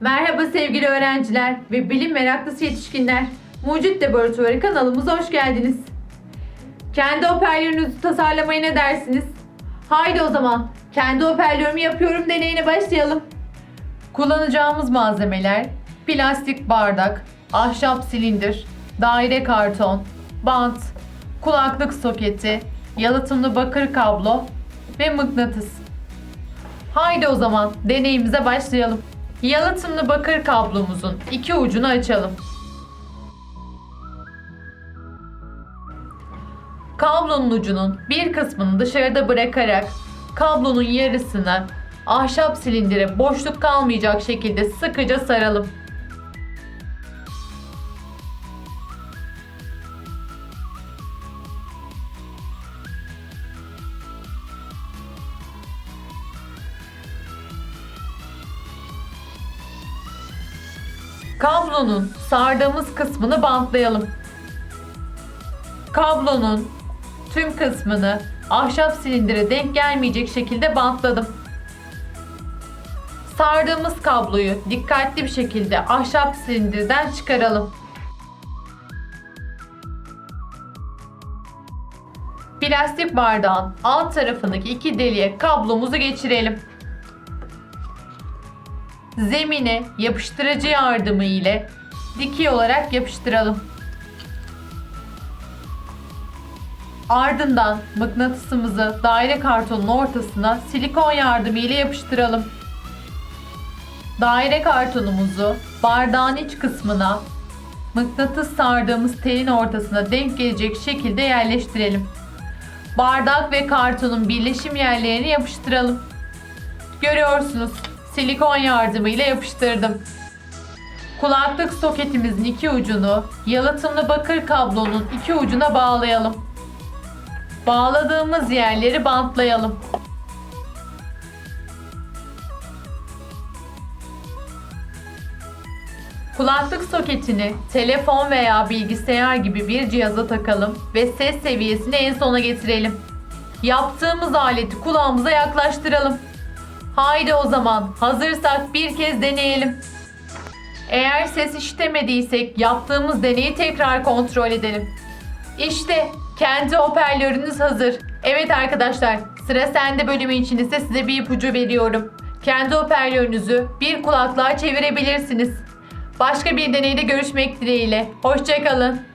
Merhaba sevgili öğrenciler ve bilim meraklısı yetişkinler. Mucit Laboratuvarı kanalımıza hoş geldiniz. Kendi hoparlörünüzü tasarlamaya ne dersiniz? Haydi o zaman kendi hoparlörümü yapıyorum deneyine başlayalım. Kullanacağımız malzemeler plastik bardak, ahşap silindir, daire karton, bant, kulaklık soketi, yalıtımlı bakır kablo ve mıknatıs. Haydi o zaman deneyimize başlayalım. Yalıtımlı bakır kablomuzun iki ucunu açalım. Kablonun ucunun bir kısmını dışarıda bırakarak kablonun yarısını ahşap silindire boşluk kalmayacak şekilde sıkıca saralım. Kablonun sardığımız kısmını bantlayalım. Kablonun tüm kısmını ahşap silindire denk gelmeyecek şekilde bantladım. Sardığımız kabloyu dikkatli bir şekilde ahşap silindirden çıkaralım. Plastik bardağın alt tarafındaki iki deliğe kablomuzu geçirelim. Zemine yapıştırıcı yardımı ile dikey olarak yapıştıralım. Ardından mıknatısımızı daire kartonun ortasına silikon yardımı ile yapıştıralım. Daire kartonumuzu bardağın iç kısmına mıknatıs sardığımız telin ortasına denk gelecek şekilde yerleştirelim. Bardak ve kartonun birleşim yerlerini yapıştıralım. Görüyorsunuz silikon yardımıyla yapıştırdım. Kulaklık soketimizin iki ucunu yalıtımlı bakır kablonun iki ucuna bağlayalım. Bağladığımız yerleri bantlayalım. Kulaklık soketini telefon veya bilgisayar gibi bir cihaza takalım ve ses seviyesini en sona getirelim. Yaptığımız aleti kulağımıza yaklaştıralım. Haydi o zaman hazırsak bir kez deneyelim. Eğer ses işitemediysek yaptığımız deneyi tekrar kontrol edelim. İşte kendi hoparlörünüz hazır. Evet arkadaşlar sıra sende bölümü için ise size bir ipucu veriyorum. Kendi hoparlörünüzü bir kulaklığa çevirebilirsiniz. Başka bir deneyde görüşmek dileğiyle. Hoşçakalın.